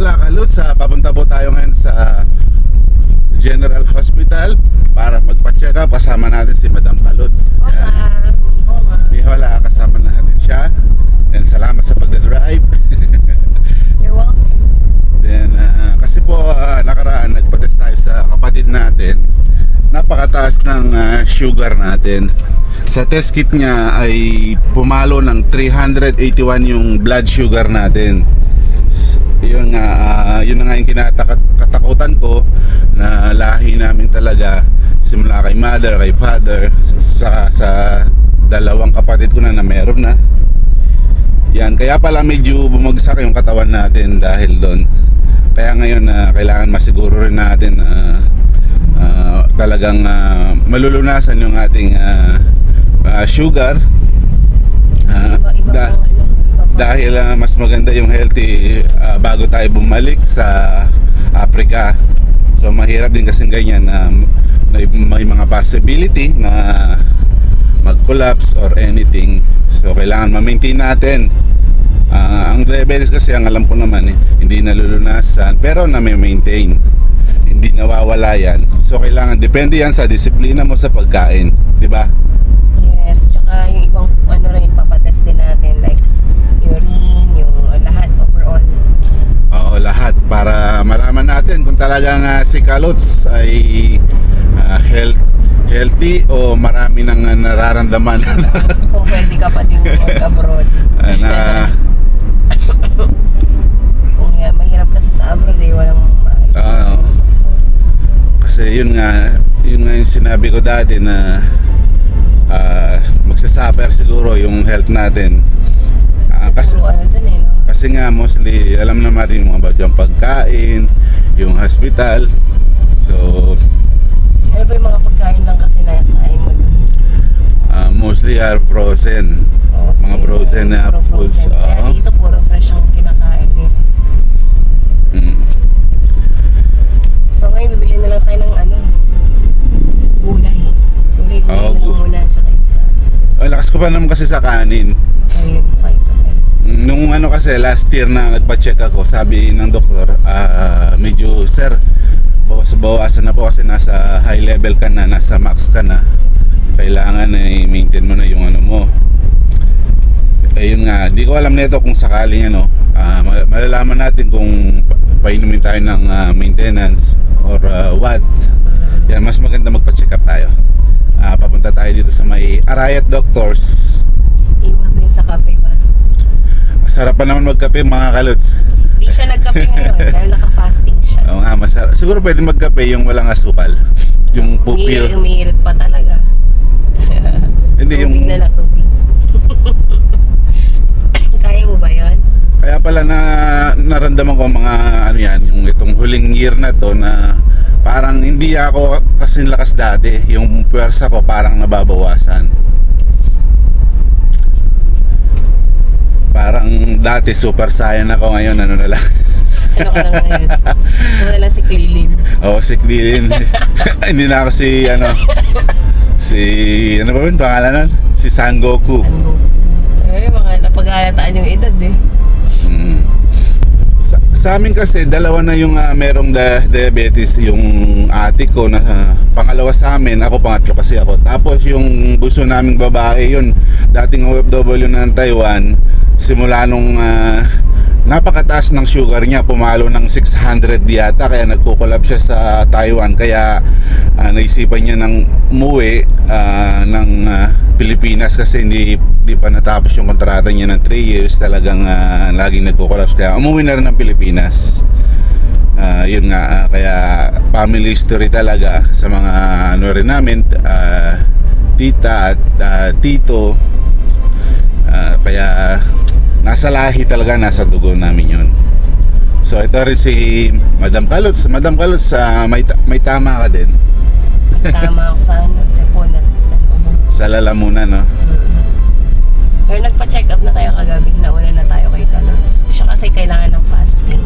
wala ka Lutz, ah, papunta po tayo ngayon sa General Hospital para magpa-check up kasama natin si Madam Kalutz. Yan. Di wala kasama natin siya. And salamat sa pagdadrive. You're welcome. Then ah, kasi po ah, nakaraan nagpa-test tayo sa kapatid natin. Napakataas ng ah, sugar natin. Sa test kit niya ay pumalo ng 381 yung blood sugar natin. S- Yun nga, ah, yun na nga yung kinatakutan ko na lahi namin talaga simula kay mother, kay father, sa, sa dalawang kapatid ko na na meron na. Yan, kaya pala medyo bumagsak yung katawan natin dahil doon. Kaya ngayon na kailangan masiguro rin natin na ah, talagang ah, malulunasan yung ating ah, ah, sugar. Ah, Iba, iba da- pang ano, iba pang- dahil ah, mas maganda yung healthy ah, bago tayo bumalik sa Africa. So mahirap din kasi ganyan na na may mga possibility na mag-collapse or anything. So kailangan ma-maintain natin. Ah, ang diabetes kasi ang alam ko naman eh, hindi nalulunasan pero na maintain hindi nawawala yan. So kailangan depende yan sa disiplina mo sa pagkain, di ba? Yes, tsaka yung ibang ano rin, papatest din natin like urine, yung lahat overall. Oo, lahat para malaman natin kung talagang ah, si Kalots ay ah, health, healthy o marami nang ah, nararamdaman Kung pwede ka pa din mag-abroad. Ah, na Kung yeah, mahirap kasi sa abroad eh, walang maayos. Oo. kasi yun nga yun nga yung sinabi ko dati na ah, magsasuffer siguro yung health natin Ah, kasi, Siguro ano eh, no? kasi nga mostly alam na natin yung mga about yung pagkain yung hospital so Ano ba yung mga pagkain lang kasi na kain mo dun? ah, mostly are frozen Mga frozen na puro foods, frozen. Kaya oo. dito puro fresh ang kinakain eh. mm. So ngayon bibili na lang tayo ng ano, gulay. Gulay, gulay Oo, na lang muna, tsaka isa. Ang lakas ko pa naman kasi sa kanin Ayun, pa isa pa. Mm, Nung ano kasi last year na nagpa-check ako, sabi ng doktor, ah, medyo sir, bawas bawasan na po kasi nasa high level ka na, nasa max ka na. Kailangan ay maintain mo na yung ano mo. Ayun nga, di ko alam nito kung sakaling ano, ma- malalaman natin kung pa- painumin tayo ng ah, maintenance or ah, what. Yan, mas maganda magpa-check up tayo. Ah, papunta tayo dito sa may Arayat Doctors. Iwas din sa kape ba? Sarap pa naman magkape mga kalots. Di siya nagkape ngayon dahil naka-fasting siya. Oo nga, masarap. Siguro pwede magkape yung walang asukal. Yung pupil. Umiirit, umiirit pa talaga. Hindi yung... Tubig na lang, tubig. Kaya mo ba yun? Kaya pala na naramdaman ko mga ano yan, yung itong huling year na to na parang hindi ako kasi lakas dati. Yung puwersa ko parang nababawasan. Parang dati super saiyan ako ngayon ano na lang. Ano ka na ngayon? Ano na lang si Klilin. Oo, si Krillin. hindi na ako si ano si ano ba yun pangalan nun? Si Sangoku. Ano? Eh, mga napag-aalataan yung edad eh. Mm. Sa, sa amin kasi dalawa na yung ah, merong da- diabetes yung ate ko na ah, pangalawa sa amin ako pangatlo kasi ako tapos yung gusto naming babae yun dating OFW ng Taiwan simula nung ah, napakataas ng sugar niya pumalo ng 600 yata kaya nagko-collab siya sa Taiwan. Kaya ah, naisipan niya ng umuwi ah, ng ah, Pilipinas kasi hindi, hindi pa natapos yung kontrata niya ng 3 years. Talagang ah, laging nagko-collapse kaya umuwi na rin ng Pilipinas. Ah, yun nga ah, kaya family history talaga sa mga ano rin namin ah, tita at ah, tito. Ah, kaya nasa lahi talaga nasa dugo namin yun so ito rin si Madam Kalots Madam Kalots ah, may, ta- may tama ka din Tama ako sa ano, sipon at ano. sa lalamunan no Pero nagpa-check up na tayo kagabi, nauna na tayo kay Kalots. Siya kasi kailangan ng fasting.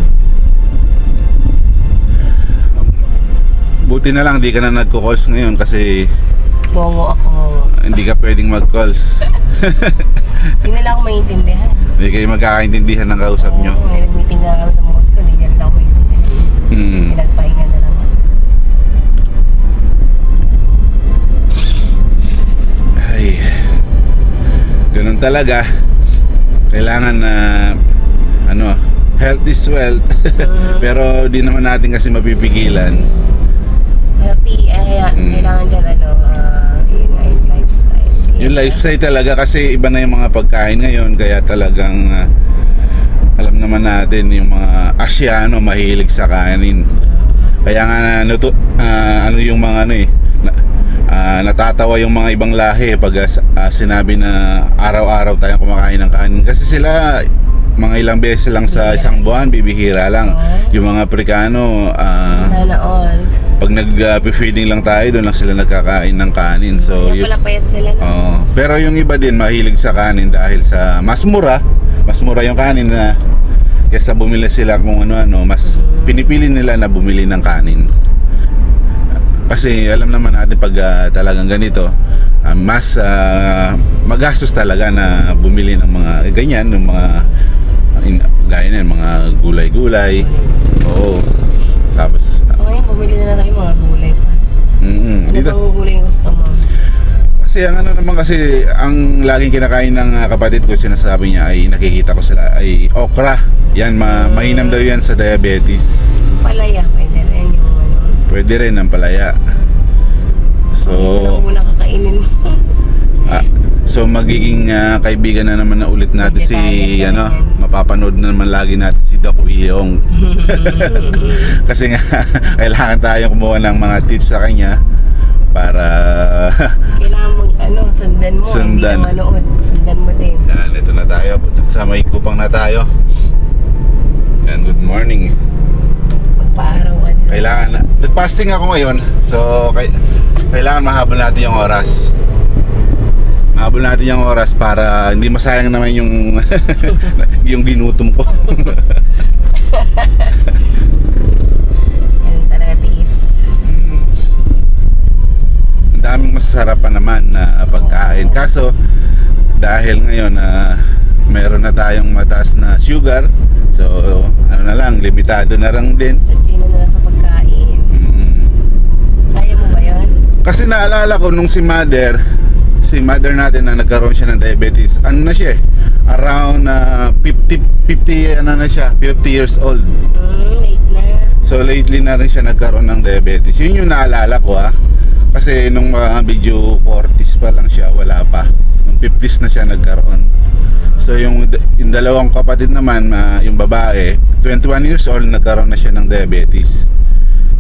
buti na lang di ka na nagko-calls ngayon kasi Bongo ako. hindi ka pwedeng mag-calls Hindi nila ako maintindihan. Hindi kayo magkakaintindihan ng kausap nyo. May nag-meeting na kami ng boss ko, hindi niya ako may Hmm. Pinagpahinga na lang ako. Ay. Ganun talaga. Kailangan na ano, health is wealth. Pero di naman natin kasi mapipigilan. Healthy eh, area, Mm. kailangan dyan ano, ah, yung lifestyle talaga kasi iba na yung mga pagkain ngayon kaya talagang ah, alam naman natin yung mga Asyano mahilig sa kanin. Kaya nga na ah, ano yung mga ano eh na, ah, natatawa yung mga ibang lahi pag ah, sinabi na araw-araw tayong kumakain ng kanin. Kasi sila mga ilang beses lang sa isang buwan bibihira lang. Yung mga Aprikano ah, Sana all. Pag nag-feeding lang tayo doon lang sila nagkakain ng kanin so Kaya pala payat sila na. Oo. pero yung iba din mahilig sa kanin dahil sa mas mura, mas mura yung kanin na kaysa bumili sila kung ano-ano, mas pinipili nila na bumili ng kanin. Kasi alam naman natin pag ah, talagang ganito, ah, mas ah, magastos talaga na bumili ng mga eh, ganyan, ng mga in, gaya na, mga gulay-gulay. Oo. Tapos, So ngayon, bumili na lang tayo mga gulay pa. mm, Ano dito, bang gulay yung gusto mo? Kasi ang ano naman kasi ang laging kinakain ng ah, kapatid ko sinasabi niya ay nakikita ko sila ay okra. Yan ma mainam daw yan sa diabetes. Palaya, pwede rin yung ano. Pwede rin ang palaya. So lang muna kakainin mo. ah, so magiging ah, kaibigan na naman na ulit natin si Vegetarian ano yan. Mapapanood na naman lagi natin si Doc Iyong. kasi nga kailangan tayong kumuha ng mga tips sa kanya para Kailangan mong ano, sundan mo. Sundan. Hindi na manood. Sundan mo din. Yan, ito na tayo. Sa may kupang na tayo. Yan, good morning. Magpaaraw ka din. Kailangan, nag-fasting ako ngayon. So, kay, kailangan mahabol natin yung oras. Mahabol natin yung oras para hindi masayang naman yung yung ginutom ko. Ganun talaga tiis. Ang daming masasarap pa naman na pagkain. Kaso, dahil ngayon na meron na tayong mataas na sugar, so ano na lang, limitado na lang din. Sabihin na lang sa pagkain. Mm. Kaya mo ba yun? Kasi naalala ko nung si mother, si mother natin na nagkaroon siya ng diabetes, ano na siya eh, around ah, 50, 50 ano na siya, 50 years old. Hmm, late na. So lately na rin siya nagkaroon ng diabetes. Yun yung naalala ko ah. Kasi nung mga video 40s pa lang siya, wala pa. Nung 50s na siya nagkaroon. So yung, yung dalawang kapatid naman, ah, yung babae, 21 years old nagkaroon na siya ng diabetes.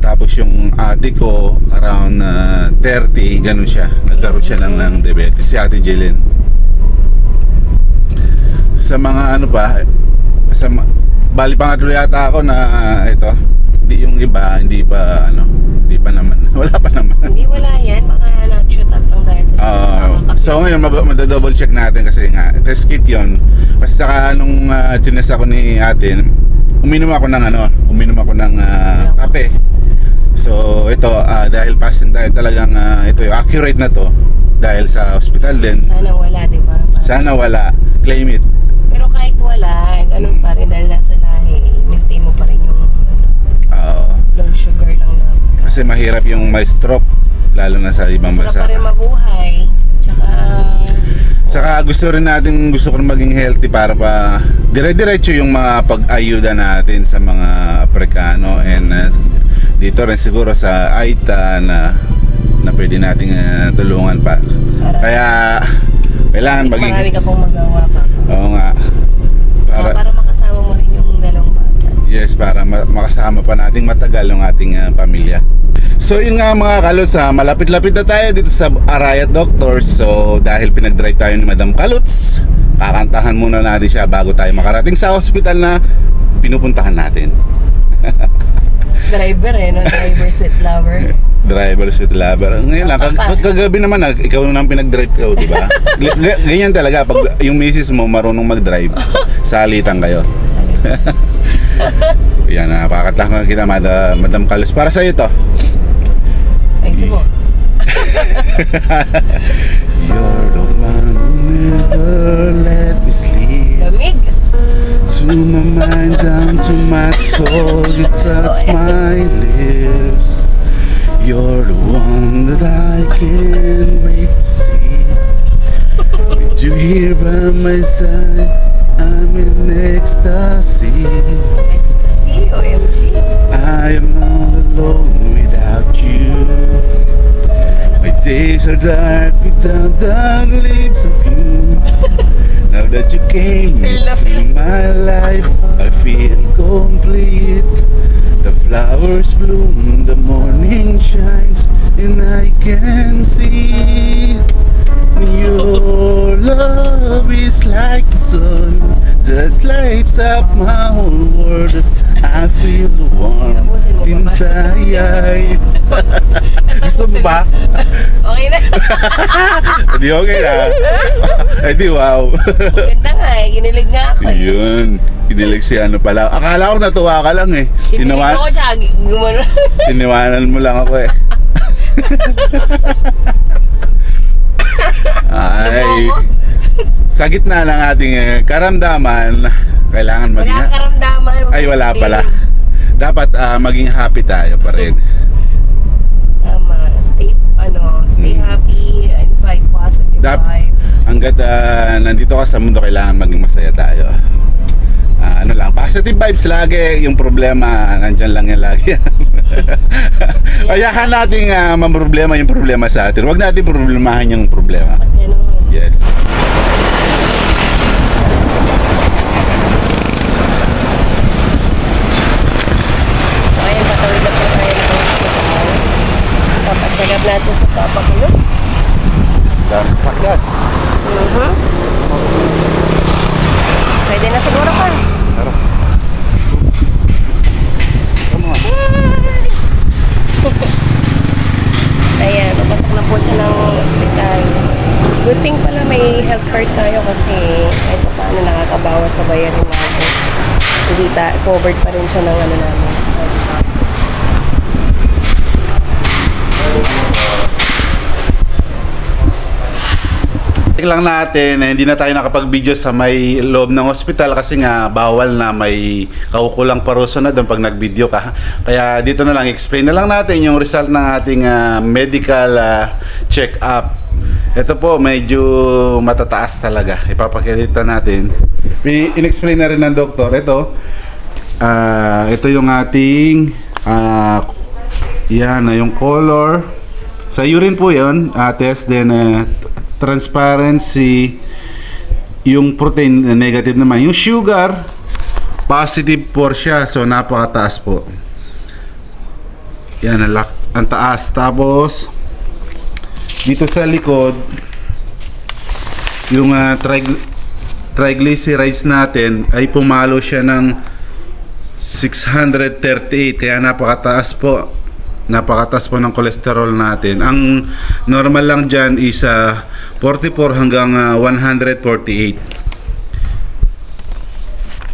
Tapos yung ate ko, around ah, 30, ganun siya. Nagkaroon siya ng, ng diabetes. Si ate Jillian. Sa mga ano pa, sa bali pangatlo yata ako na ito. Hindi yung iba, hindi pa ano, hindi pa naman. Wala pa naman. Hindi, wala yan. Baka na-shoot up lang dahil sa mga so ngayon madadouble check natin kasi nga test kit yon kasi saka nung uh, ako ni ate uminom ako ng ano uminom ako ng ah, kape so ito ah, dahil passing tayo talagang ah, ito yung accurate na to dahil sa hospital din Sana wala, di ba? Parang- sana wala claim it Pero kahit wala, ganun pa rin dahil nasa lahi, maintain mo pa rin yung Oo. low sugar lang na kasi mahirap yung may stroke lalo na sa ibang Sarap bansa pa rin mabuhay. Tsaka, Saka gusto rin natin gusto ko rin maging healthy para pa dire-diretso yung mga pag-ayuda natin sa mga Aprikano and uh, dito rin siguro sa AITA na na pwede nating uh, tulungan pa. para Kaya kailangan maging marami ka pong magawa pa. Oo nga. Para, Para para makasama mo rin yung dalawang bata. yes, para ma- makasama pa nating matagal yung ating uh, pamilya. So yun nga mga kalos, ah, malapit-lapit na tayo dito sa Arayat Doctors. So dahil pinag-drive tayo ni Madam Kaluts, kakantahan muna natin siya bago tayo makarating sa hospital na pinupuntahan natin. Driver eh, no? Driver sweet lover. Driver with lover. Ngayon lang, kag- kag- kagabi naman, nag- ikaw nang pinag-drive ka, di ba? G- g- Ganyan talaga, pag yung misis mo marunong mag-drive, salitan kayo. Yan, napakatahan kita, Madam, Madam Kalos. Para sa'yo to. Ay, subo. You're the one who never let me sleep Lamig. To my mind, down to my soul You touch my lips You're the one that I can't wait to see With You here by my side, I'm in ecstasy. Ecstasy, OMG. I am all alone without you. My days are dark without the lips of you. That you came into my life, I feel complete. The flowers bloom, the morning shines, and I can see your love is like the sun that lights up my whole world. I feel warm pa ba? inside. Gusto mo ba? Okay na. Hindi okay na. Ay di wow. Ganda nga eh. Ginilig nga ako eh. Yun. Kinilig si ano pala. Akala ko natuwa ka lang eh. Tinawa- ako tsaka gumano. Tiniwanan mo lang ako eh. Ay. Sa gitna ng ating eh, karamdaman, kailangan maging... Wala karamdaman. Ay, wala pala. Dapat ah, maging happy tayo pa rin. Tama. Stay, ano, stay Mm. happy and find positive Dap- vibes. Hanggat ah, nandito ka sa mundo, kailangan maging masaya tayo. Ah, ano lang, positive vibes lagi. Yung problema, nandyan lang yan lagi. Ayahan natin uh, mamroblema yung problema sa atin. Huwag natin problemahan yung problema. Yes. So, ayun, patawid na po tayo ng hospital. Papacheck up natin sa Papa Kulots. Dami sakyan. Mhm. Pwede na siguro pa. Tara. Isa mo. Ayan, papasok na po siya ng hospital. Good thing pala may health card tayo kasi pa paano nakakabawas sa bayarin natin. Hindi ta, covered pa rin siya ng ano namin. Lang natin na hindi na tayo nakapag-video sa may loob ng hospital kasi nga bawal na may kaukulang paruso na doon pag nag-video ka. Kaya dito na lang, explain na lang natin yung result ng ating ah, medical ah, check-up. Ito po, medyo matataas talaga. Ipapakita natin. May in-explain na rin ng doktor. Ito, ah, ito yung ating ah, yan, yung color. Sa urine po yun, ah, test then ah, transparency yung protein negative naman. Yung sugar positive po siya. So napakataas po. Yan ang, ang taas. Tapos dito sa likod yung ah, trig- triglycerides natin ay pumalo siya ng 638 kaya napakataas po napakataas po ng cholesterol natin. Ang normal lang dyan is ah, 44 hanggang ah, 148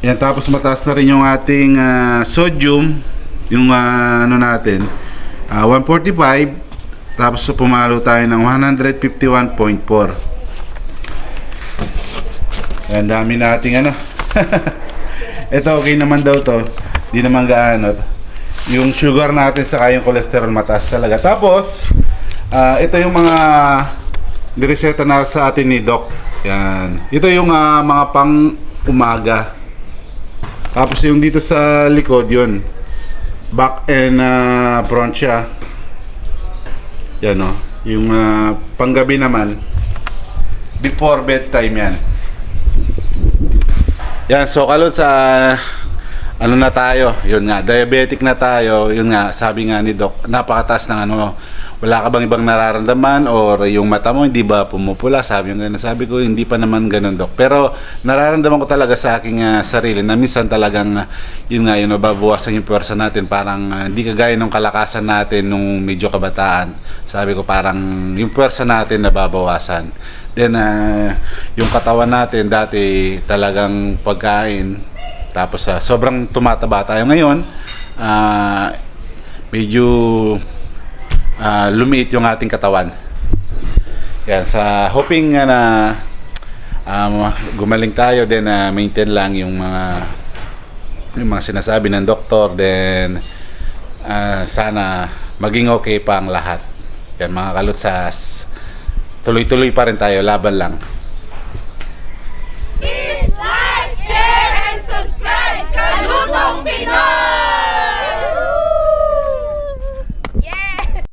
yan tapos mataas na rin yung ating ah, sodium yung ah, ano natin ah, 145 tapos pumalo tayo ng 151.4 yan dami nating ano. Ito okay naman daw to. Di naman gaano yung sugar natin saka yung cholesterol mataas talaga. Tapos ah, ito yung mga nireseta na sa atin ni Doc. Yan. Ito yung ah, mga pang umaga. Tapos yung dito sa likod yun. Back and ah, front siya. Yan o yung ah, panggabi naman. Before bedtime yan. Yan, so kalot sa ano na tayo, yun nga, diabetic na tayo, yun nga, sabi nga ni Doc, napakataas ng ano, wala ka bang ibang nararamdaman or yung mata mo hindi ba pumupula, sabi yung ganun. Sabi ko, hindi pa naman ganun, Doc. Pero nararamdaman ko talaga sa aking ah, sarili na minsan talagang, ah, yun nga, yun, nababawasan yung pwersa natin, parang ah, hindi kagaya ng kalakasan natin nung medyo kabataan. Sabi ko, parang yung pwersa natin nababawasan. Then, ah, yung katawan natin dati talagang pagkain. Tapos, ah, sobrang tumataba tayo ngayon. ah, medyo ah, lumiit yung ating katawan. Yan, sa hoping nga na um, gumaling tayo, then ah, maintain lang yung mga yung mga sinasabi ng doktor, then ah, sana maging okay pa ang lahat. Yan mga kalutsas tuloy-tuloy pa rin tayo, laban lang.